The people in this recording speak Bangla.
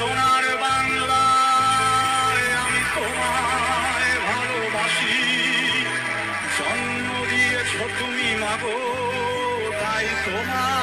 সোনার বাংলা আমি তোমায় ভালোবাসি। জন্ম দিয়েছ তুমি মাগো তাই তোমার